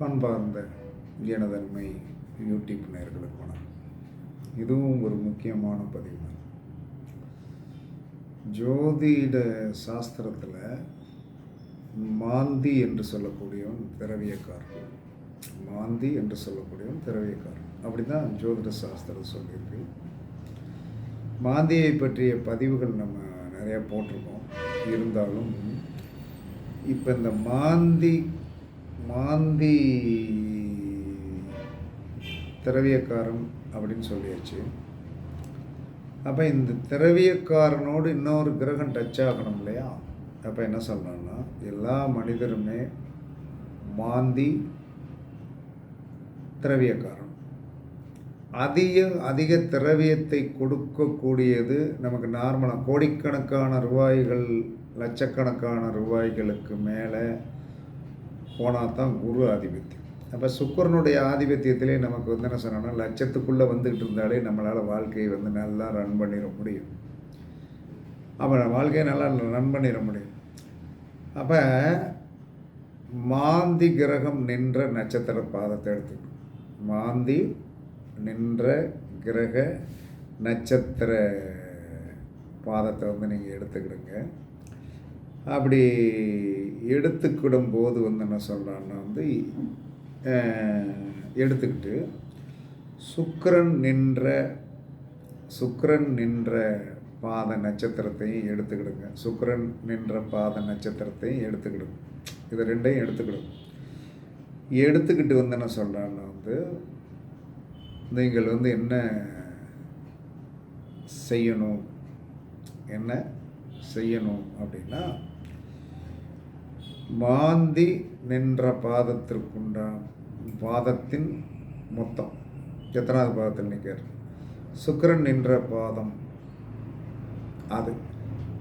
பண்பார்ந்த ஜனதன்மை YouTube நேர்களுக்கு வணக்கம். இதுவும் ஒரு முக்கியமான பதிவு. தான் ஜோதிட சாஸ்திரத்தில் மாந்தி என்று சொல்லக்கூடியவன் திரவியக்காரன். மாந்தி என்று சொல்லக்கூடியவன் திரவியக்காரன். அப்படி தான் ஜோதிட சாஸ்திரம் சொல்லியிருக்கு. மாந்தியை பற்றிய பதிவுகள் நம்ம நிறையா போட்டிருக்கோம். இருந்தாலும் இப்போ இந்த மாந்தி மாந்தி திரவியக்காரன் அப்படின்னு சொல்லியாச்சு. அப்போ இந்த திரவியக்காரனோடு இன்னொரு கிரகம் டச் ஆகணும் இல்லையா? அப்போ என்ன சொல்லணும்னா எல்லா மனிதருமே மாந்தி திரவியக்காரன். அதிக அதிக திரவியத்தை கொடுக்கக்கூடியது நமக்கு நார்மலாக கோடிக்கணக்கான ரூபாய்கள் லட்சக்கணக்கான ரூபாய்களுக்கு மேலே போனால் தான் குரு ஆதிபத்தியம். அப்போ சுக்கரனுடைய ஆதிபத்தியத்திலே நமக்கு வந்து என்ன சொன்னோன்னா லட்சத்துக்குள்ளே வந்துக்கிட்டு இருந்தாலே நம்மளால் வாழ்க்கையை வந்து நல்லா ரன் பண்ணிட முடியும். அப்புறம் வாழ்க்கையை நல்லா ரன் பண்ணிட முடியும். அப்போ மாந்தி கிரகம் நின்ற நட்சத்திர பாதத்தை எடுத்துக்கணும். மாந்தி நின்ற கிரக நட்சத்திர பாதத்தை வந்து நீங்கள் எடுத்துக்கிடுங்க. அப்படி எடுத்துக்கிடும் போது வந்து என்ன சொல்கிறான்னா வந்து எடுத்துக்கிட்டு சுக்கரன் நின்ற சுக்கரன் நின்ற பாத நட்சத்திரத்தையும் எடுத்துக்கிடுங்க. சுக்கரன் நின்ற பாத நட்சத்திரத்தையும் எடுத்துக்கிடுங்க. இது ரெண்டையும் எடுத்துக்கிடுங்க. எடுத்துக்கிட்டு வந்து என்ன சொல்கிறான்னா வந்து நீங்கள் வந்து என்ன செய்யணும்? என்ன செய்யணும் அப்படின்னா மாந்தி நின்ற பாதத்திற்குண்டான் பாதத்தின் மொத்தம். எத்தனாவது பாதத்தில் நிற்கிறார்? சுக்கரன் நின்ற பாதம் அது.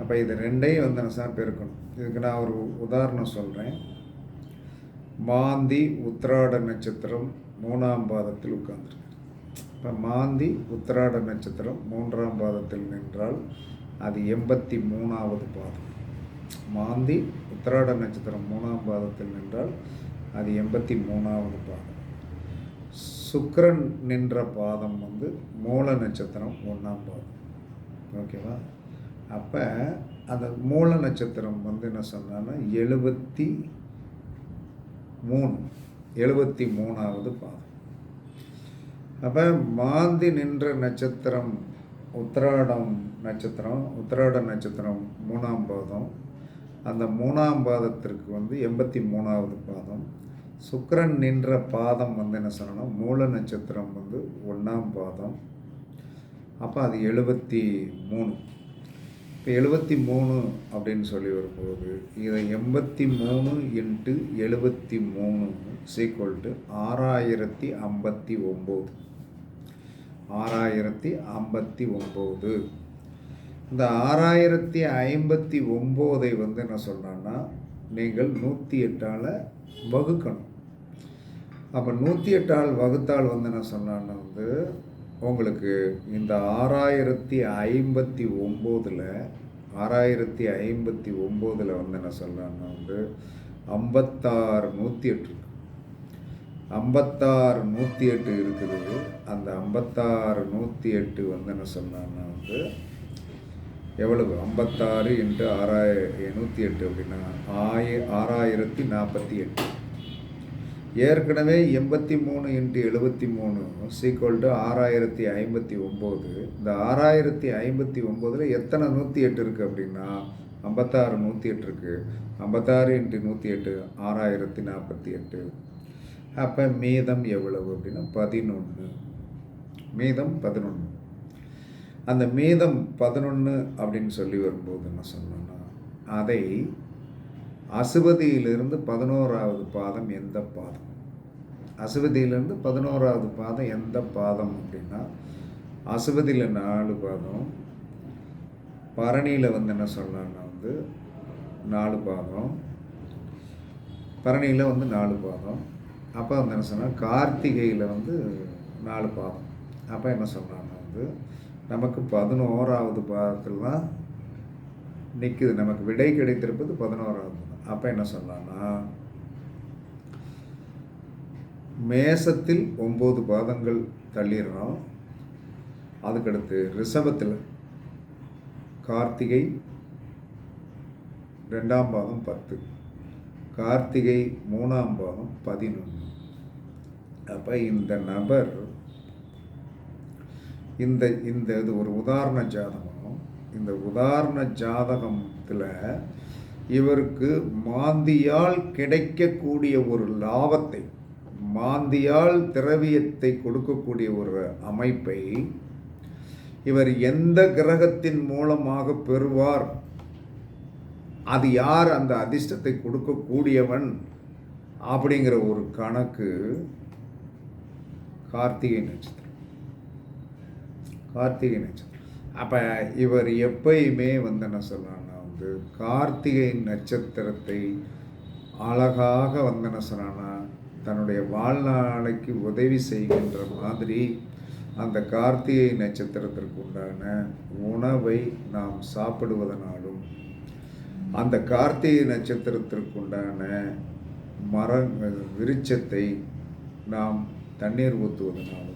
அப்போ இது ரெண்டையும் வந்து நான் சார் பெருக்கணும். இதுக்கு நான் ஒரு உதாரணம் சொல்கிறேன் மாந்தி உத்திராட நட்சத்திரம் மூணாம் பாதத்தில் உட்கார்ந்துருக்கு இப்போ மாந்தி உத்திராட நட்சத்திரம் மூன்றாம் பாதத்தில் நின்றால் அது எண்பத்தி மூணாவது பாதம். மாந்தி உத்திராட நட்சத்திரம் மூணாம் பாதத்தில் நின்றால் அது எண்பத்தி மூணாவது பாதம். சுக்கரன் நின்ற பாதம் வந்து மூல நட்சத்திரம் ஒன்றாம் பாதம். ஓகேவா அப்போ அந்த மூல நட்சத்திரம் வந்து என்ன சொன்னான்னா எழுபத்தி மூணு எழுபத்தி மூணாவது பாதம். அப்போ மாந்தி நின்ற நட்சத்திரம் உத்திராடம் நட்சத்திரம் உத்திராட நட்சத்திரம் மூணாம் பாதம். அந்த மூணாம் பாதத்திற்கு வந்து எண்பத்தி மூணாவது பாதம். சுக்கரன் நின்ற பாதம் வந்து என்ன சொல்லணும்? மூல நட்சத்திரம் வந்து ஒன்றாம் பாதம். அப்போ அது எழுபத்தி மூணு. இப்போ எழுபத்தி மூணு அப்படின்னு சொல்லி வரும்போது இதை எண்பத்தி மூணு இன்ட்டு எழுபத்தி மூணு சீக்குவல் டு ஆறாயிரத்தி ஐம்பத்தி ஒம்பது. ஆறாயிரத்தி ஐம்பத்தி ஒம்பது. இந்த ஆறாயிரத்தி ஐம்பத்தி ஒம்போதை வந்து என்ன சொல்கிறேன்னா நீங்கள் நூற்றி எட்டால் வகுக்கணும். அப்போ நூற்றி எட்டால் வகுத்தால் வந்து என்ன சொன்னான்னு வந்து உங்களுக்கு இந்த ஆறாயிரத்தி ஐம்பத்தி ஒம்போதில் ஆறாயிரத்தி ஐம்பத்தி ஒம்போதில் வந்து என்ன சொல்கிறான்னா வந்து ஐம்பத்தாறு நூற்றி எட்டு ஐம்பத்தாறு நூற்றி எட்டு இருக்குது. அந்த ஐம்பத்தாறு நூற்றி எட்டு வந்து என்ன சொன்னான்னா வந்து எவ்வளவு? ஐம்பத்தாறு இன்ட்டு ஆறாய நூற்றி எட்டு அப்படின்னா ஆய ஆறாயிரத்தி நாற்பத்தி எட்டு ஏற்கனவே எண்பத்தி மூணு இன்ட்டு எழுபத்தி மூணு சீக்வல் டு ஆறாயிரத்தி ஐம்பத்தி ஒம்பது. இந்த ஆறாயிரத்தி ஐம்பத்தி ஒம்போதில் எத்தனை நூற்றி எட்டு இருக்குது அப்படின்னா ஐம்பத்தாறு நூற்றி எட்டு இருக்குது ஐம்பத்தாறு இன்ட்டு நூற்றி எட்டு ஆறாயிரத்தி நாற்பத்தி எட்டு அப்போ மீதம் எவ்வளவு அப்படின்னா பதினொன்று மீதம் பதினொன்று அந்த மீதம் பதினொன்று அப்படின்னு சொல்லி வரும்போது என்ன சொன்னோன்னா அதை அசுவதியிலிருந்து பதினோராவது பாதம் எந்த பாதம்? அசுபதியிலேருந்து பதினோராவது பாதம் எந்த பாதம் அப்படின்னா அசுவதியில் நாலு பாதம் பரணியில் வந்து என்ன சொல்லலாம்னா வந்து நாலு பாதம் பரணியில் வந்து நாலு பாதம் அப்போ வந்து என்ன சொன்னால் கார்த்திகையில் வந்து நாலு பாதம். அப்போ என்ன சொல்கிறாங்கன்னா வந்து நமக்கு பதினோராவது பாதத்தில் தான் நிற்குது நமக்கு விடை கிடைத்திருப்பது பதினோராவது. தான் அப்போ என்ன சொன்னான்னா மேசத்தில் ஒம்பது பாதங்கள் தள்ளிடுறோம் அதுக்கடுத்து ரிஷபத்தில் கார்த்திகை ரெண்டாம் பாதம் பத்து. கார்த்திகை மூணாம் பாதம் பதினொன்று அப்போ இந்த நபர் இந்த இந்த இது ஒரு உதாரண ஜாதகம். இந்த உதாரண ஜாதகத்தில் இவருக்கு மாந்தியால் கிடைக்கக்கூடிய ஒரு லாபத்தை மாந்தியால் திரவியத்தை கொடுக்கக்கூடிய ஒரு அமைப்பை இவர் எந்த கிரகத்தின் மூலமாக பெறுவார்? அது யார் அந்த அதிர்ஷ்டத்தை கொடுக்கக்கூடியவன்? அப்படிங்கிற ஒரு கணக்கு கார்த்திகை நட்சத்திரம். கார்த்திகை நட்சத்திரம். அப்போ இவர் எப்பயுமே வந்து என்ன சொல்கிறான்னா வந்து கார்த்திகை நட்சத்திரத்தை அழகாக வந்து என்ன சொல்கிறான்னா தன்னுடைய வாழ்நாளைக்கு உதவி செய்கின்ற மாதிரி அந்த கார்த்திகை நட்சத்திரத்திற்கு உண்டான உணவை நாம் சாப்பிடுவதனாலும் அந்த கார்த்திகை நட்சத்திரத்திற்கு உண்டான மர விருட்சத்தை நாம் தண்ணீர் ஊற்றுவதனாலும்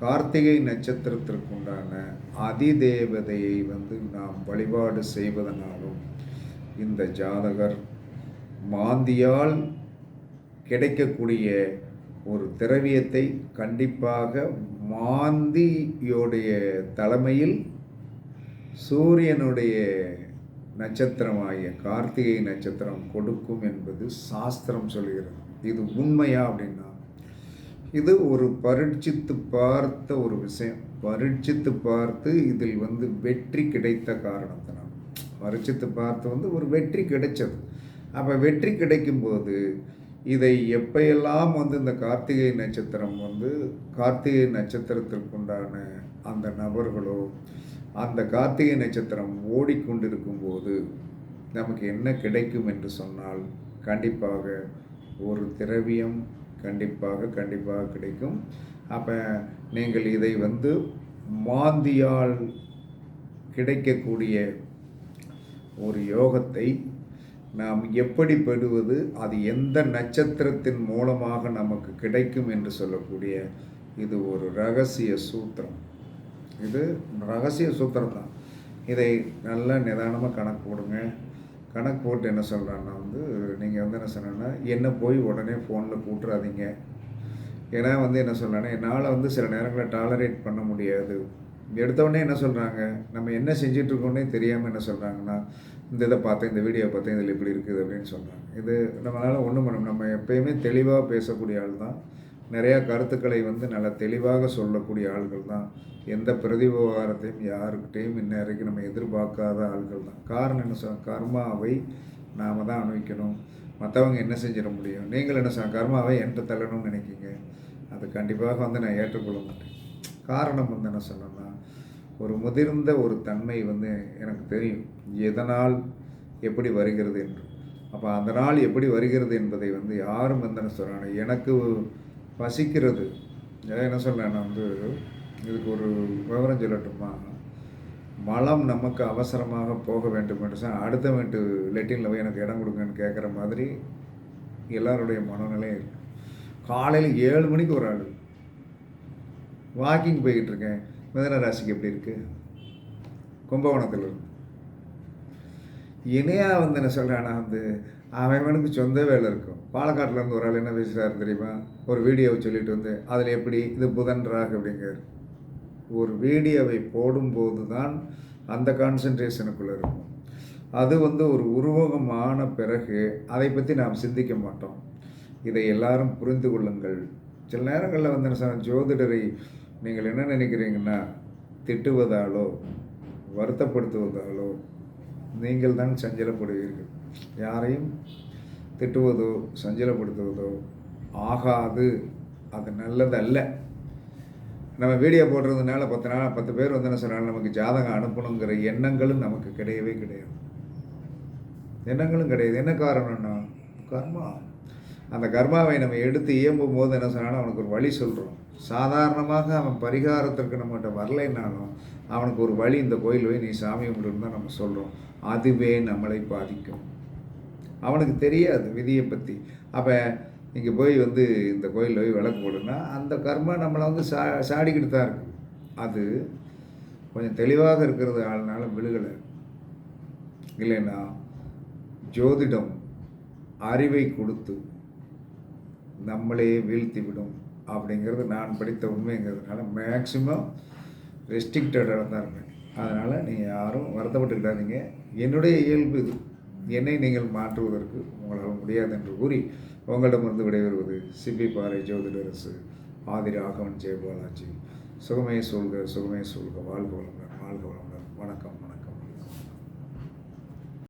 கார்த்திகை நட்சத்திரத்திற்குண்டான அதிதேவதையை வந்து நாம் வழிபாடு செய்வதனாலும் இந்த ஜாதகர் மாந்தியால் கிடைக்கக்கூடிய ஒரு திரவியத்தை கண்டிப்பாக மாந்தியோடைய தலைமையில் சூரியனுடைய நட்சத்திரமாகிய கார்த்திகை நட்சத்திரம் கொடுக்கும் என்பது சாஸ்திரம் சொல்கிறது. இது உண்மையா அப்படின்னா இது ஒரு பரீட்சித்து பார்த்த ஒரு விஷயம். பரீட்சித்து பார்த்து இதில் வந்து வெற்றி கிடைத்த காரணத்தினால். பரீட்சித்து பார்த்து வந்து ஒரு வெற்றி கிடைச்சது. அப்போ வெற்றி கிடைக்கும்போது இதை எப்பையெல்லாம் வந்து இந்த கார்த்திகை நட்சத்திரம் வந்து கார்த்திகை நட்சத்திரத்திற்குண்டான அந்த நபர்களோ அந்த கார்த்திகை நட்சத்திரம் ஓடிக்கொண்டிருக்கும் போது நமக்கு என்ன கிடைக்கும் என்று சொன்னால் கண்டிப்பாக ஒரு திரவியம் கண்டிப்பாக கண்டிப்பாக கிடைக்கும். அப்போ நீங்கள் இதை வந்து மாந்தியால் கிடைக்கக்கூடிய ஒரு யோகத்தை நாம் எப்படி பெறுவது அது எந்த நட்சத்திரத்தின் மூலமாக நமக்கு கிடைக்கும் என்று சொல்லக்கூடிய இது ஒரு ரகசிய சூத்திரம். இது ரகசிய சூத்திரம் தான் இதை நல்லா நிதானமாக கணக்கு போடுங்க. கணக்கு போட்டு என்ன சொல்கிறான்னா வந்து நீங்கள் வந்து என்ன சொன்னேன்னா என்ன போய் உடனே ஃபோனில் கூட்டுறாதீங்க. ஏன்னா வந்து என்ன சொல்கிறேன்னா என்னால் வந்து சில நேரங்களில் டாலரேட் பண்ண முடியாது. எடுத்தவொடனே என்ன சொல்கிறாங்க நம்ம என்ன செஞ்சிட்ருக்கோன்னே தெரியாமல் என்ன சொல்கிறாங்கன்னா இந்த இதை பார்த்தேன் இந்த வீடியோ பார்த்தேன் இதில் இப்படி இருக்குது அப்படின்னு சொல்கிறாங்க இது நம்மளால் ஒன்றும் பண்ண நம்ம எப்பயுமே தெளிவாக பேசக்கூடிய ஆள் தான் நிறையா கருத்துக்களை வந்து நல்லா தெளிவாக சொல்லக்கூடிய ஆள்கள் தான். எந்த பிரதிபகாரத்தையும் யாருக்கிட்டையும் இன்ன வரைக்கும் நம்ம எதிர்பார்க்காத ஆள்கள் தான். காரணம் என்ன சொல் கர்மாவை நாம் தான் அனுபவிக்கணும். மற்றவங்க என்ன செஞ்சிட முடியும்? நீங்கள் என்ன சொன்ன கர்மாவை என்கிட்ட தள்ளணும்னு நினைக்கிங்க? அது கண்டிப்பாக வந்து நான் ஏற்றுக்கொள்ள மாட்டேன். காரணம் வந்து என்ன சொல்லணும்னா ஒரு முதிர்ந்த ஒரு தன்மை வந்து எனக்கு தெரியும். எதனால் எப்படி வருகிறது என்று. அப்போ அந்த நாள் எப்படி வருகிறது என்பதை வந்து யாரும் வந்து என்ன சொல்கிறாங்க எனக்கு பசிக்கிறது. என்ன சொல்ல நான் வந்து இதுக்கு ஒரு விவரம் சொல்லட்டுமா? மலம் நமக்கு அவசரமாக போக வேண்டும் என்று சொன்னால் அடுத்த வீட்டு லெட்டினில் போய் எனக்கு இடம் கொடுங்கன்னு கேட்குற மாதிரி எல்லாருடைய மனநிலையும் இருக்குது காலையில் ஏழு மணிக்கு ஒரு ஆள். வாக்கிங் போய்கிட்டு இருக்கேன். மிதன ராசிக்கு எப்படி இருக்குது கும்பகோணத்தில் இருந்து இணையாக வந்து என்ன சொல்கிறேன்னா வந்து அவனுக்கு சொந்த வேலை இருக்கும். பாலக்காட்டில் ஒரு ஆள் என்ன பேசுகிறாரு தெரியுமா? ஒரு வீடியோவை சொல்லிட்டு வந்து அதில் எப்படி? இது புதன் ராகு அப்படிங்கிறார். ஒரு வீடியோவை போடும்போது தான் அந்த கான்சன்ட்ரேஷனுக்குள்ளே இருக்கும். அது வந்து ஒரு உருவகமான பிறகு அதை பற்றி நாம் சிந்திக்க மாட்டோம். இதை எல்லாரும் புரிந்து கொள்ளுங்கள். சில நேரங்களில் வந்து ஜோதிடரை நீங்கள் என்ன நினைக்கிறீங்கன்னா திட்டுவதாலோ வருத்தப்படுத்துவதாலோ நீங்கள் தான் சஞ்சலப்படுவீர்கள். யாரையும் திட்டுவதோ சஞ்சலப்படுத்துவதோ ஆகாது. அது நல்லதல்ல. நம்ம வீடியோ போடுறதுனால பத்து நாள் பத்து பேர் வந்து என்ன சொன்னாலும் நமக்கு ஜாதகம் அனுப்பணுங்கிற எண்ணங்களும் நமக்கு கிடையவே கிடையாது. எண்ணங்களும் கிடையாது. என்ன காரணம்னா கர்மா. அந்த கர்மாவை நம்ம எடுத்து இயம்பும் போது என்ன சொன்னாலும் அவனுக்கு ஒரு வழி சொல்கிறோம் சாதாரணமாக அவன் பரிகாரத்திற்கு நம்மகிட்ட வரலைன்னாலும் அவனுக்கு ஒரு வழி இந்த கோயில் போய் நீ சாமி கும்பிடுன்னு தான் நம்ம சொல்கிறோம் அதுவே நம்மளை பாதிக்கும். அவனுக்கு தெரியாது விதியை பற்றி அப்போ இங்கே போய் வந்து இந்த கோயிலில் போய் விளக்கு போடுனா அந்த கர்மா நம்மளை வந்து சா சாடிக்கிட்டு தான் இருக்குது. அது கொஞ்சம் தெளிவாக இருக்கிறது ஆளுனால விழுகலை. இல்லைன்னா ஜோதிடம் அறிவை கொடுத்து நம்மளையே வீழ்த்தி விடும் அப்படிங்கிறது நான் படித்த உண்மைங்கிறதுனால மேக்சிமம் ரெஸ்ட்ரிக்டடாக தான் இருப்பேன் அதனால் நீங்கள் யாரும் வருத்தப்பட்டுக்கிட்டாதீங்க என்னுடைய இயல்பு இது. என்னை நீங்கள் மாற்றுவதற்கு உங்களால் முடியாது என்று கூறி உங்களிடமிருந்து விடைபெறுவது சிப்பி பாறை ஜோதிடரசு ஆதிரி ஆகவன் ஜெயபாலாஜி. சுகமே சொல்க சுகமே சொல்க வாழ்க வளமுடன் வாழ்க வளமுடன். வணக்கம்.